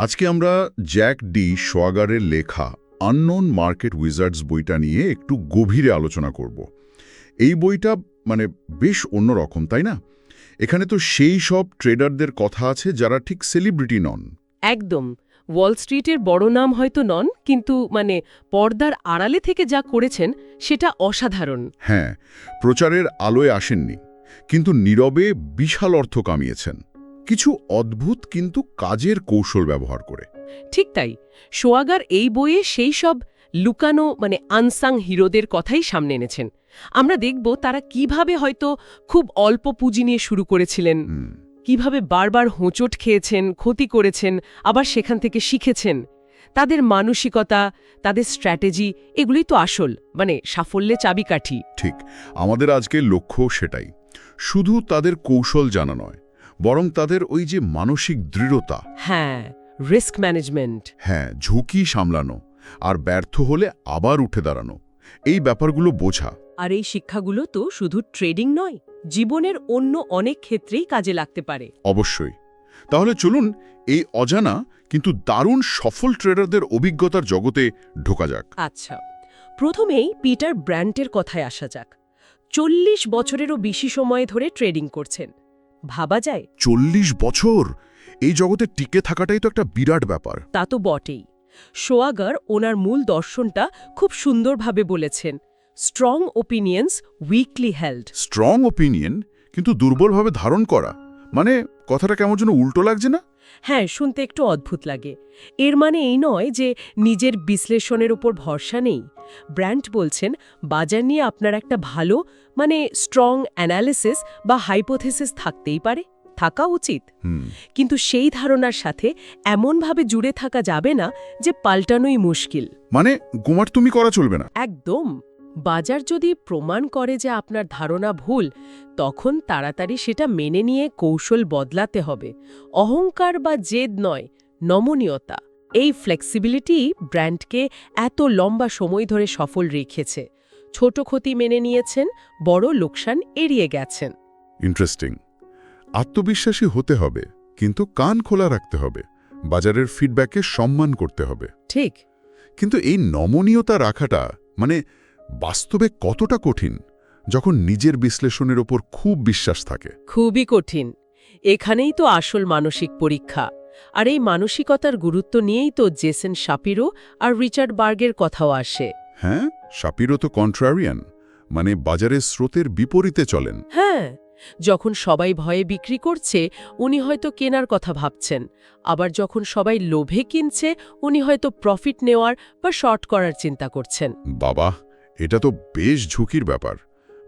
আজকে আমরা Jack D সোয়াগারের লেখা আননোন মার্কেট উইজার্ডস বইটা নিয়ে একটু গভীরে আলোচনা করব। এই বইটা মানে বেশ অন্যরকম তাই না? এখানে তো সেই সব ট্রেডারদের কথা আছে যারা ঠিক সেলিব্রিটি নন। একদম। ওয়াল স্ট্রিটের বড় নাম হয়তো নন কিন্তু মানে পর্দার আড়ালে থেকে যা করেছেন সেটা অসাধারণ। হ্যাঁ প্রচারের আলোয় আসেননি কিন্তু নীরবে বিশাল অর্থ কামিয়েছেন। কিছু অদ্ভুত কিন্তু কাজের কৌশল ব্যবহার করে। ঠিক তাই সোয়াগার এই বইয়ে সেই সব লুকানো মানে আনসাং হিরোদের কথাই সামনে এনেছেন। আমরা দেখব তারা কীভাবে হয়তো খুব অল্প পুঁজি নিয়ে শুরু করেছিলেন কীভাবে বারবার হোঁচট খেয়েছেন ক্ষতি করেছেন আবার সেখান থেকে শিখেছেন। তাদের মানসিকতা তাদের স্ট্র্যাটেজি এগুলোই তো আসল মানে সাফল্যে চাবিকাঠি। ঠিক আমাদের আজকের লক্ষ্য সেটাই। শুধু তাদের কৌশল জানা নয় বরং তাদের ওই যে মানসিক দৃঢ়তা। হ্যাঁ রিস্ক ম্যানেজমেন্ট হ্যাঁ ঝুঁকি সামলানো আর ব্যর্থ হলে আবার উঠে দাঁড়ানো। এই ব্যাপারগুলো বোঝা। আর এই শিক্ষাগুলো তো শুধু ট্রেডিং নয় জীবনের অন্য অনেক ক্ষেত্রেই কাজে লাগতে পারে। অবশ্যই। তাহলে চলুন এই অজানা কিন্তু দারুণ সফল ট্রেডারদের অভিজ্ঞতার জগতে ঢোকা যাক। আচ্ছা প্রথমেই পিটার ব্র্যান্টের কথায় আসা যাক। চল্লিশ বছরেরও বেশি সময় ধরে ট্রেডিং করছেন। ভাবা যায়? চল্লিশ বছর? এই জগতে টিকে থাকাটাই তো একটা বিরাট ব্যাপার। তা তো বটেই। সোয়াগার ওনার মূল দর্শনটা খুব সুন্দরভাবে বলেছেন। Strong opinions weakly held. Strong opinion? কিন্তু দুর্বলভাবে ধারণ করা? মানে কথাটা কেমন যেন উল্টো লাগছে না? হ্যাঁ শুনতে একটু অদ্ভুত লাগে। এর মানে এই নয় যে নিজের বিশ্লেষণের উপর ভরসা নেই। ব্র্যান্ড বলছেন বাজার নিয়ে আপনার একটা ভালো মানে স্ট্রং অ্যানালিসিস বা হাইপোথেসিস থাকতেই পারে। থাকা উচিত। কিন্তু সেই ধারণার সাথে এমনভাবে জুড়ে থাকা যাবে না যে পাল্টানোই মুশকিল। মানে গোমার তুমি করা চলবে না। একদম। বাজার যদি প্রমাণ করে যে আপনার ধারণা ভুল তখন তাড়াতাড়ি সেটা মেনে নিয়ে কৌশল বদলাতে হবে। অহংকার বা জেদ নয় নমনীয়তা। এই ফ্লেক্সিবিলিটি ব্র্যান্ডকে এত লম্বা সময় ধরে সফল রেখেছে। ছোট ক্ষতি মেনে নিয়েছেন বড় লোকসান এড়িয়ে গেছেন। ইন্টারেস্টিং আত্মবিশ্বাসী হতে হবে কিন্তু কান খোলা রাখতে হবে বাজারের ফিডব্যাকে সম্মান করতে হবে। ঠিক। কিন্তু এই নমনীয়তা রাখাটা মানে বাস্তবে কতটা কঠিন যখন নিজের বিশ্লেষণের ওপর খুব বিশ্বাস থাকে? খুবই কঠিন। এখানেই তো আসল মানসিক পরীক্ষা। আর এই মানসিকতার গুরুত্ব নিয়েই তো জেসেন শাপিরো আর রিচার্ড বার্গের কথাও আসে। হ্যাঁ সাপিরও তো কন্ট্রারিয়ান মানে বাজারের স্রোতের বিপরীতে চলেন। হ্যাঁ যখন সবাই ভয়ে বিক্রি করছে উনি হয়তো কেনার কথা ভাবছেন। আবার যখন সবাই লোভে কিনছে উনি হয়তো প্রফিট নেওয়ার বা শর্ট করার চিন্তা করছেন। বাবা এটা তো বেশ ঝুঁকির ব্যাপার।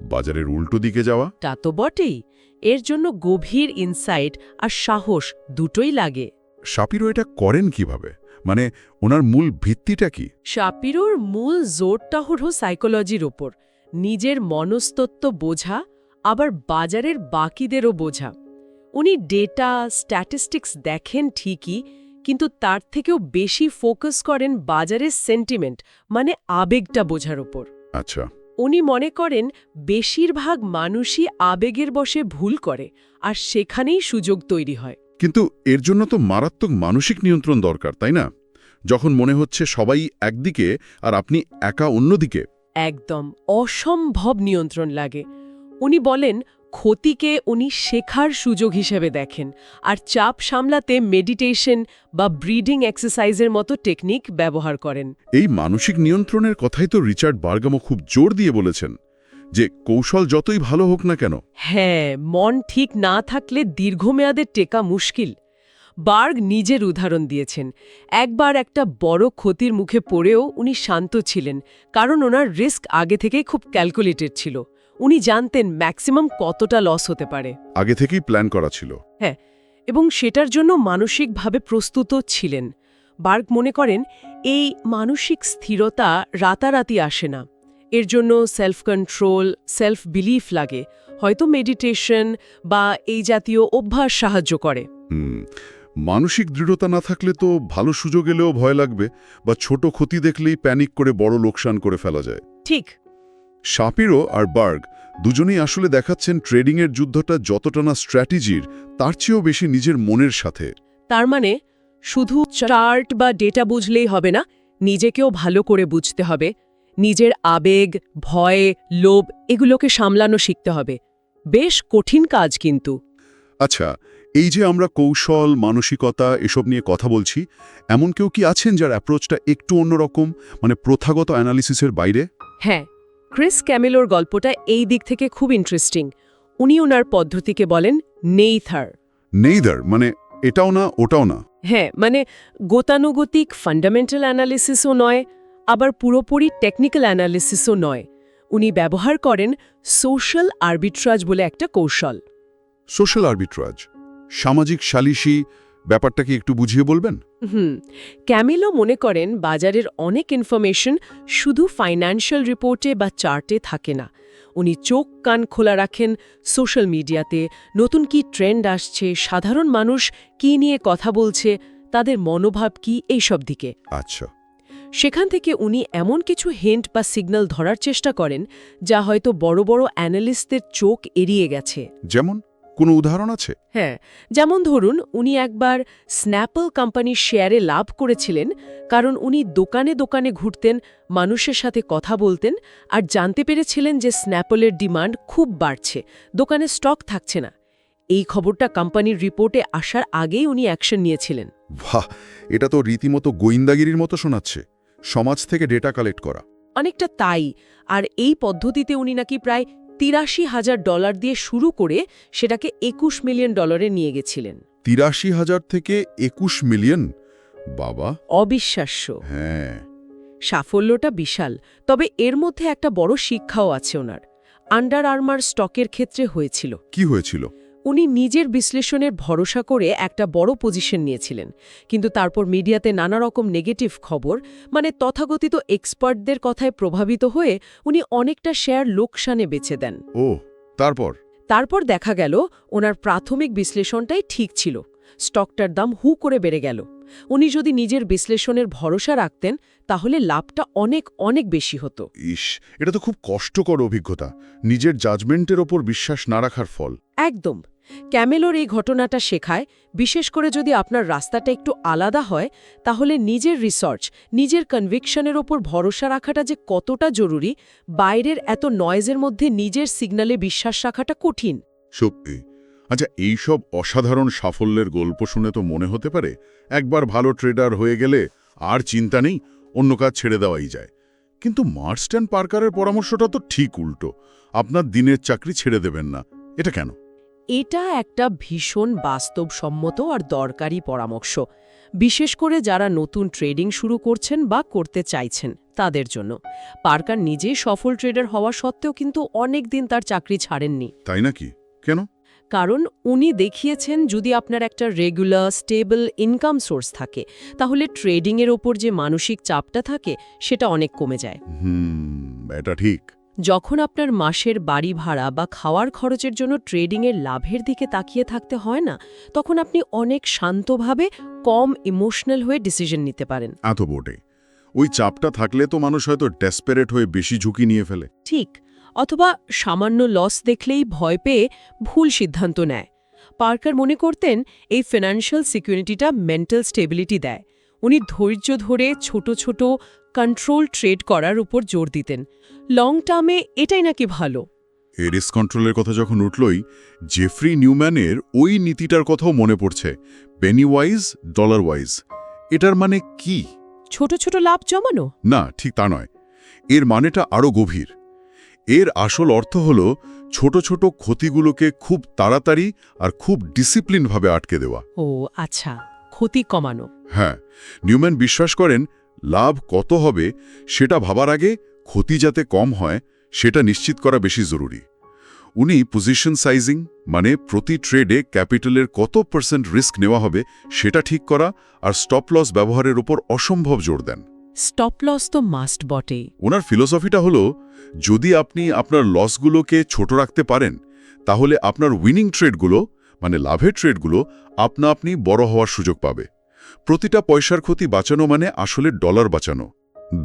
বাজারের উল্টো দিকে যাওয়া। তা তো বটেই। এর জন্য গভীর ইনসাইট আর সাহস দুটোই লাগে। সাপিরো এটা করেন কীভাবে? মানে ওনার মূল ভিত্তিটা কি? সাপিরোর মূল জোরটা হল সাইকোলজির ওপর। নিজের মনস্তত্ত্ব বোঝা আবার বাজারের বাকিদেরও বোঝা। উনি ডেটা স্ট্যাটিস্টিক্স দেখেন ঠিকই কিন্তু তার থেকেও বেশি ফোকাস করেন বাজারের সেন্টিমেন্ট মানে আবেগটা বোঝার ওপর। আচ্ছা। উনি মনে করেন বেশিরভাগ মানুষই আবেগের বসে ভুল করে আর সেখানেই সুযোগ তৈরি হয়। কিন্তু এর জন্য তো মারাত্মক মানসিক নিয়ন্ত্রণ দরকার তাই না? যখন মনে হচ্ছে সবাই একদিকে আর আপনি একা অন্যদিকে। একদম অসম্ভব নিয়ন্ত্রণ লাগে। উনি বলেন ক্ষতিকে উনি শেখার সুযোগ হিসেবে দেখেন আর চাপ সামলাতে মেডিটেশন বা ব্রিডিং এক্সারসাইজের মতো টেকনিক ব্যবহার করেন। এই মানসিক নিয়ন্ত্রণের কথাই তো রিচার্ড বার্গামো খুব জোর দিয়ে বলেছেন যে কৌশল যতই ভালো হোক না কেন। হ্যাঁ মন ঠিক না থাকলে দীর্ঘমেয়াদের টেকা মুশকিল। বার্গ নিজের উদাহরণ দিয়েছেন একবার একটা বড় ক্ষতির মুখে পড়েও উনি শান্ত ছিলেন কারণ ওনার রিস্ক আগে থেকেই খুব ক্যালকুলেটেড ছিল। উনি জানতেন ম্যাক্সিমাম কতটা লস হতে পারে। আগে থেকেই প্ল্যান করা ছিল। হ্যাঁ এবং সেটার জন্য মানসিকভাবে প্রস্তুত ছিলেন। বার্গ মনে করেন এই মানসিক স্থিরতা রাতারাতি আসে না। এর জন্য সেলফ কন্ট্রোল সেলফ বিলিফ লাগে। হয়তো মেডিটেশন বা এই জাতীয় অভ্যাস সাহায্য করে। মানসিক দৃঢ়তা না থাকলে তো ভালো সুযোগ এলেও ভয় লাগবে বা ছোট ক্ষতি দেখলেই প্যানিক করে বড় লোকসান করে ফেলা যায়। ঠিক। শাপিরো আর বার্গ দুজনেই আসলে দেখাচ্ছেন ট্রেডিংয়ের যুদ্ধটা যতটা না স্ট্র্যাটেজির তার চেয়েও বেশি নিজের মনের সাথে। তার মানে শুধু চার্ট বা ডেটা বুঝলেই হবে না নিজেকেও ভালো করে বুঝতে হবে। নিজের আবেগ ভয় লোভ এগুলোকে সামলানো শিখতে হবে। বেশ কঠিন কাজ কিন্তু। আচ্ছা এই যে আমরা কৌশল মানসিকতা এসব নিয়ে কথা বলছি এমন কেউ কি আছেন যার অ্যাপ্রোচটা একটু অন্যরকম মানে প্রথাগত অ্যানালিসিসের বাইরে? হ্যাঁ ক্রিস ক্যামেলোর গল্পটা এই দিক থেকে খুব ইন্টারেস্টিং উনি ওনার পদ্ধতিকে বলেন নেইথার। নেইদার মানে এটাও না ওটাও না। হ্যাঁ মানে গতানুগতিক ফান্ডামেন্টাল অ্যানালিসিসও নয় আবার পুরোপুরি টেকনিক্যাল অ্যানালিসিসও নয়। উনি ব্যবহার করেন সোশ্যাল আরবিট্রাজ বলে একটা কৌশল। সোশ্যাল আরবিট্রাজ সামাজিক সালিসি ব্যাপারটা কি একটু বুঝিয়ে বলবেন? হুম ক্যামিলো মনে করেন বাজারের অনেক ইনফরমেশন শুধু ফাইন্যান্সিয়াল রিপোর্টে বা চার্টে থাকে না। উনি চোখ কান খোলা রাখেন সোশ্যাল মিডিয়াতে নতুন কি ট্রেন্ড আসছে সাধারণ মানুষ কি নিয়ে কথা বলছে তাদের মনোভাব কি এইসব দিকে। আচ্ছা। সেখান থেকে উনি এমন কিছু হেন্ট বা সিগন্যাল ধরার চেষ্টা করেন যা হয়তো বড় বড় অ্যানালিস্টদের চোখ এড়িয়ে গেছে। যেমন? কোনো উদাহরণ আছে? হ্যাঁ যেমন ধরুন উনি একবার স্ন্যাপল কোম্পানির শেয়ারে লাভ করেছিলেন কারণ উনি দোকানে দোকানে ঘুরতেন মানুষের সাথে কথা বলতেন আর জানতে পেরেছিলেন যে স্ন্যাপলের ডিমান্ড খুব বাড়ছে দোকানে স্টক থাকছে না। এই খবরটা কোম্পানির রিপোর্টে আসার আগেই উনি অ্যাকশন নিয়েছিলেন। বাহ! এটা তো রীতিমতো গোয়েন্দাগিরির মতো শোনাচ্ছে। সমাজ থেকে ডেটা কালেক্ট করা। অনেকটা তাই আর এই পদ্ধতিতে উনি নাকি প্রায় তিরাশি হাজার ডলার দিয়ে শুরু করে সেটাকে একুশ মিলিয়ন ডলারে নিয়ে গেছিলেন। তিরাশি হাজার থেকে একুশ মিলিয়ন? বাবা। অবিশ্বাস্য। হ্যাঁ। সাফল্যটা বিশাল তবে এর মধ্যে একটা বড় শিক্ষাও আছে ওনার। আন্ডার আর্মার স্টকের ক্ষেত্রে হয়েছিল। কি হয়েছিল? উনি নিজের বিশ্লেষণের ভরসা করে একটা বড় পজিশন নিয়েছিলেন। কিন্তু তারপর মিডিয়াতে নানা রকম নেগেটিভ খবর মানে তথাকথিত এক্সপার্টদের কথায় প্রভাবিত হয়ে উনি অনেকটা শেয়ার লোকসানে বেছে দেন। ও তারপর? তারপর দেখা গেল ওনার প্রাথমিক বিশ্লেষণটাই ঠিক ছিল। স্টকটার দাম হু করে বেড়ে গেল। উনি যদি নিজের বিশ্লেষণের ভরসা রাখতেন তাহলে লাভটা অনেক অনেক বেশি হতো। ইস এটা তো খুব কষ্টকর অভিজ্ঞতা। নিজের জাজমেন্টের ওপর বিশ্বাস না রাখার ফল। একদম। ক্যামেলোর এই ঘটনাটা শেখায়, বিশেষ করে যদি আপনার রাস্তাটা একটু আলাদা হয়, তাহলে নিজের রিসার্চ নিজের কনভিকশনের ওপর ভরসা রাখাটা যে কতটা জরুরি, বাইরের এত নয়েজের মধ্যে নিজের সিগনালে বিশ্বাস রাখাটা কঠিন। সত্যি। আচ্ছা এইসব অসাধারণ সাফল্যের গল্প শুনে তো মনে হতে পারে, একবার ভালো ট্রেডার হয়ে গেলে আর চিন্তা নেই, অন্য কাজ ছেড়ে দেওয়াই যায়। কিন্তু মার্স্ট্যান্ড পার্কারের পরামর্শটা তো ঠিক উল্টো। আপনার দিনের চাকরি ছেড়ে দেবেন না। এটা কেন? এটা একটা ভীষণ বাস্তবসম্মত আর দরকারি পরামর্শ বিশেষ করে যারা নতুন ট্রেডিং শুরু করছেন বা করতে চাইছেন তাদের জন্য। পার্কার নিজেই সফল ট্রেডার হওয়া সত্ত্বেও কিন্তু অনেক দিন তার চাকরি ছাড়েননি। তাই নাকি? কেন? কারণ উনি দেখিয়েছেন যদি আপনার একটা রেগুলার স্টেবল ইনকাম সোর্স থাকে তাহলে ট্রেডিংয়ের ওপর যে মানসিক চাপটা থাকে সেটা অনেক কমে যায়। হুম এটা ঠিক। যখন আপনার মাসের বাড়ি ভাড়া বা খাওয়ার খরচের জন্য ট্রেডিংয়ের লাভের দিকে তাকিয়ে থাকতে হয় না তখন আপনি অনেক শান্তভাবে কম ইমোশনাল হয়ে ডিসিশন নিতে পারেন। এত বোটে ওই চাপটা থাকলে তো মানুষ হয়তো ডেসপেরেট হয়ে বেশি ঝুঁকি নিয়ে ফেলে। ঠিক অথবা সামান্য লস দেখলেই ভয় পেয়ে ভুল সিদ্ধান্ত নেয়। পার্কার মনে করতেন এই ফিনান্সিয়াল সিকিউরিটিটা মেন্টাল স্টেবিলিটি দেয়। উনি ধৈর্য ধরে ছোট ছোট কন্ট্রোল ট্রেড করার উপর জোর দিতেন। লং টার্মে এটাই নাকি ভালো? রিস্ক কন্ট্রোলের কথা যখন উঠলই জেফ্রি নিউম্যানের ওই নীতিটার কথাও মনে পড়ছে পেনি ওয়াইজ ডলার ওয়াইজ এটার মানে কি? ছোট ছোট লাভ জমানো? না ঠিক তা নয়। এর মানেটা আরও গভীর। এর আসল অর্থ হল ছোট ছোট ক্ষতিগুলোকে খুব তাড়াতাড়ি আর খুব ডিসিপ্লিনভাবে আটকে দেওয়া। ও আচ্ছা। ক্ষতি কমানো। হ্যাঁ নিউম্যান বিশ্বাস করেন লাভ কত হবে সেটা ভাবার আগে ক্ষতি যাতে কম হয় সেটা নিশ্চিত করা বেশি জরুরি। উনি পজিশন সাইজিং মানে প্রতি ট্রেডে ক্যাপিটালের কত পার্সেন্ট রিস্ক নেওয়া হবে সেটা ঠিক করা আর স্টপ লস ব্যবহারের উপর অসম্ভব জোর দেন। স্টপ লস তো মাস্ট বটে। ওনার ফিলোসফিটা হলো যদি আপনি আপনার লসগুলোকে ছোট রাখতে পারেন তাহলে আপনার উইনিং ট্রেডগুলো মানে লাভের ট্রেডগুলো আপনা আপনি বড় হওয়ার সুযোগ পাবে। প্রতিটা পয়সার ক্ষতি বাঁচানো মানে আসলে ডলার বাঁচানো।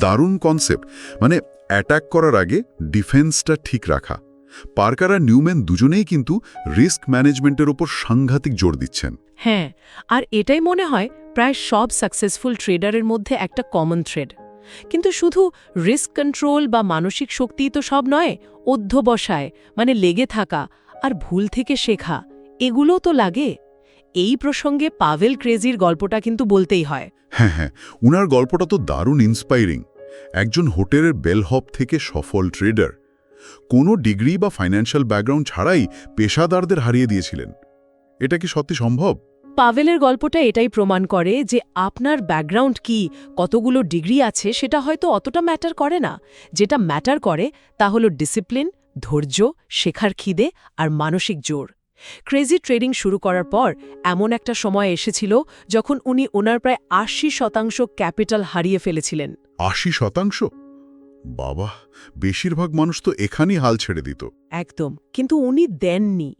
দারুণ কনসেপ্ট মানে অ্যাটাক করার আগে ডিফেন্সটা ঠিক রাখা। পার্কার আর নিউম্যান দুজনেই কিন্তু রিস্ক ম্যানেজমেন্টের ওপর সাংঘাতিক জোর দিচ্ছেন। হ্যাঁ আর এটাই মনে হয় প্রায় সব সাকসেসফুল ট্রেডারের মধ্যে একটা কমন থ্রেড কিন্তু শুধু রিস্ক কন্ট্রোল বা মানসিক শক্তিই তো সব নয়, অধ্যবসায় মানে লেগে থাকা আর ভুল থেকে শেখা। এগুলোও তো লাগে। এই প্রসঙ্গে পাভেল ক্রেজির গল্পটা কিন্তু বলতেই হয়। হ্যাঁ হ্যাঁ উনার গল্পটা তো দারুণ ইন্সপায়ারিং একজন হোটেলের বেলহপ থেকে সফল ট্রেডার কোনো ডিগ্রি বা ফাইন্যান্সিয়াল ব্যাকগ্রাউন্ড ছাড়াই পেশাদারদের হারিয়ে দিয়েছিলেন। এটা কি সত্যি সম্ভব? পাভেলের গল্পটা এটাই প্রমাণ করে যে আপনার ব্যাকগ্রাউন্ড কি কতগুলো ডিগ্রি আছে সেটা হয়তো অতটা ম্যাটার করে না। যেটা ম্যাটার করে তা হলো ডিসিপ্লিন ধৈর্য শেখার খিদে আর মানসিক জোর। ক্রেজি ট্রেডিং শুরু করার পর এমন একটা সময় এসেছিল যখন উনি ওনার প্রায় আশি শতাংশ ক্যাপিটাল হারিয়ে ফেলেছিলেন। আশি শতাংশ? বাবা বেশিরভাগ মানুষ তো এখানেই হাল ছেড়ে দিত। একদম কিন্তু উনি দেননি।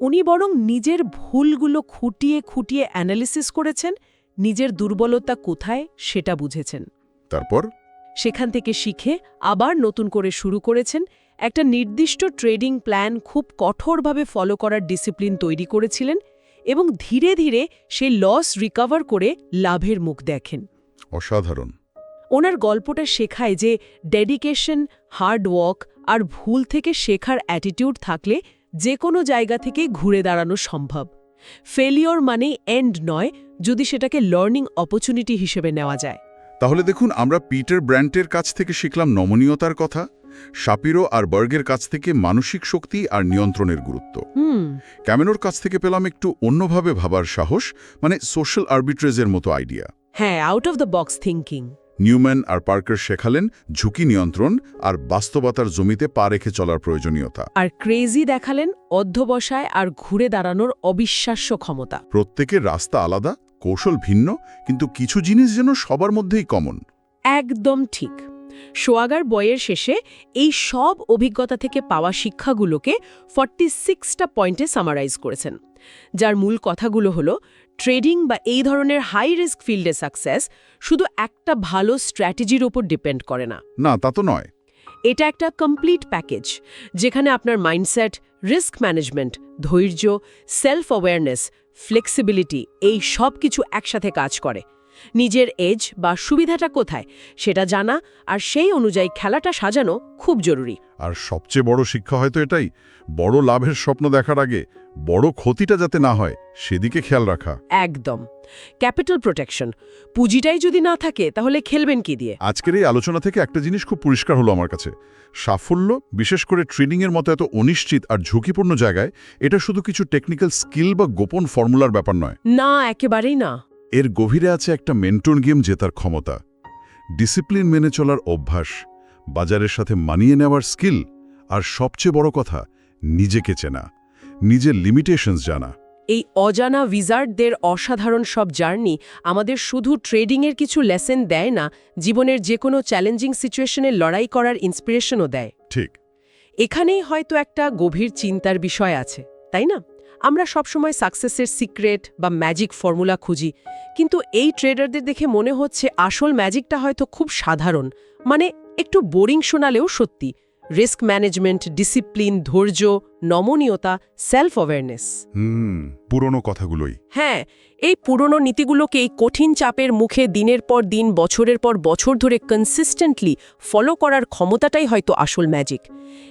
উনি বরং নিজের ভুলগুলো খুঁটিয়ে খুঁটিয়ে অ্যানালিসিস করেছেন নিজের দুর্বলতা কোথায় সেটা বুঝেছেন। তারপর? সেখান থেকে শিখে আবার নতুন করে শুরু করেছেন একটা নির্দিষ্ট ট্রেডিং প্ল্যান খুব কঠোরভাবে ফলো করার ডিসিপ্লিন তৈরি করেছিলেন এবং ধীরে ধীরে সেই লস রিকভার করে লাভের মুখ দেখেন। অসাধারণ। ওনার গল্পটা শেখায় যে ডেডিকেশন হার্ড ওয়ার্ক আর ভুল থেকে শেখার অ্যাটিটিউড থাকলে যে কোনো জায়গা থেকে ঘুরে দাঁড়ানো সম্ভব। ফেলিওর মানে এন্ড নয় যদি সেটাকে লার্নিং অপরচুনিটি হিসেবে নেওয়া যায়। তাহলে দেখুন আমরা পিটার ব্র্যান্টের কাছ থেকে শিখলাম নমনীয়তার কথা। শাপিরো আর বার্গের কাছ থেকে মানসিক শক্তি আর নিয়ন্ত্রণের গুরুত্ব। ক্যামেনোর কাছ থেকে পেলাম একটু অন্যভাবে ভাবার সাহস মানে সোশ্যাল আরবিট্রেজের মতো আইডিয়া। হ্যাঁ out of the box thinking Newman R Parker শেখালেন ঝুঁকি নিয়ন্ত্রণ আর বাস্তবতার জমিতে পা রেখে চলার প্রয়োজনীয়তা। আর ক্রেজি দেখালেন অধ্যবসায় আর ঘুরে দাঁড়ানোর অবিশ্বাস্য ক্ষমতা। প্রত্যেকের রাস্তা আলাদা কৌশল ভিন্ন কিন্তু কিছু জিনিস যেন সবার মধ্যেই কমন একদম ঠিক। সোয়াগার বইয়ের শেষে এই সব অভিজ্ঞতা থেকে পাওয়া শিক্ষাগুলোকে ফর্টি সিক্সটা পয়েন্টে সামারাইজ করেছেন যার মূল কথাগুলো হলো ট্রেডিং বা এই ধরনের হাই রিস্ক ফিল্ডে সাকসেস শুধু একটা ভালো স্ট্র্যাটেজির ওপর ডিপেন্ড করে না। না তা তো নয়। এটা একটা কমপ্লিট প্যাকেজ যেখানে আপনার মাইন্ডসেট রিস্ক ম্যানেজমেন্ট ধৈর্য সেলফ অ্যাওয়ারনেস ফ্লেক্সিবিলিটি এই সব কিছু একসাথে কাজ করে। নিজের এজ বা সুবিধাটা কোথায় সেটা জানা আর সেই অনুযায়ী খেলাটা সাজানো খুব জরুরি। আর সবচেয়ে বড় শিক্ষা হয়তো এটাই বড় লাভের স্বপ্ন দেখার আগে বড় ক্ষতিটা যাতে না হয় সেদিকে খেয়াল রাখা। একদম। Capital protection. পুঁজিটাই যদি না থাকে তাহলে খেলবেন কি দিয়ে? আজকের এই আলোচনা থেকে একটা জিনিস খুব পরিষ্কার হলো আমার কাছে। সাফল্য বিশেষ করে ট্রেডিংয়ের মতো এত অনিশ্চিত আর ঝুঁকিপূর্ণ জায়গায় এটা শুধু কিছু টেকনিক্যাল স্কিল বা গোপন ফর্মুলার ব্যাপার নয়। না একেবারেই না। এর গভীরে আছে একটা মেন্টন গেম জেতার ক্ষমতা। ডিসিপ্লিন মেনে চলার অভ্যাস বাজারের সাথে মানিয়ে নেওয়ার স্কিল আর সবচেয়ে বড় কথা নিজেকে চেনা নিজের লিমিটেশনস জানা। এই অজানা উইজার্ডদের অসাধারণ সব জার্নি আমাদের শুধু ট্রেডিংয়ের কিছু লেসেন দেয় না জীবনের যে কোনো চ্যালেঞ্জিং সিচুয়েশনে লড়াই করার ইন্সপিরেশনও দেয়। ঠিক। এখানেই হয়তো একটা গভীর চিন্তার বিষয় আছে তাই না? আমরা সবসময় সাকসেসের সিক্রেট বা ম্যাজিক ফর্মুলা খুঁজি। কিন্তু এই ট্রেডারদের দেখে মনে হচ্ছে আসল ম্যাজিকটা হয়তো খুব সাধারণ। মানে একটু বোরিং শোনালেও সত্যি। রিস্ক ম্যানেজমেন্ট ডিসিপ্লিন ধৈর্য নমনীয়তা সেলফ অ্যাওয়ারনেস হুম পুরনো কথাগুলোই। হ্যাঁ এই পুরনো নীতিগুলোকে এই কঠিন চাপের মুখে দিনের পর দিন বছরের পর বছর ধরে কনসিস্টেন্টলি ফলো করার ক্ষমতাটাই হয়তো আসল ম্যাজিক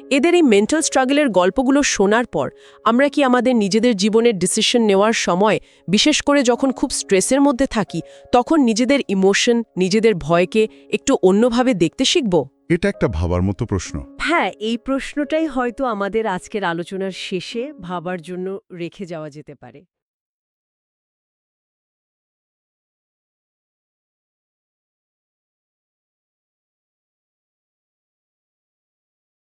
এদের এই মেন্টাল স্ট্রাগলের গল্পগুলো শোনার পর আমরা কি আমাদের নিজেদের জীবনের ডিসিশন নেওয়ার সময় বিশেষ করে যখন খুব স্ট্রেসের মধ্যে থাকি তখন নিজেদের ইমোশন নিজেদের ভয়কে একটু অন্যভাবে দেখতে শিখব? এটা একটা ভাবার মতো প্রশ্ন। হ্যাঁ এই প্রশ্নটাই হয়তো আমাদের আজকের আলোচনার শেষে ভাবার জন্য রেখে যাওয়া যেতে পারে।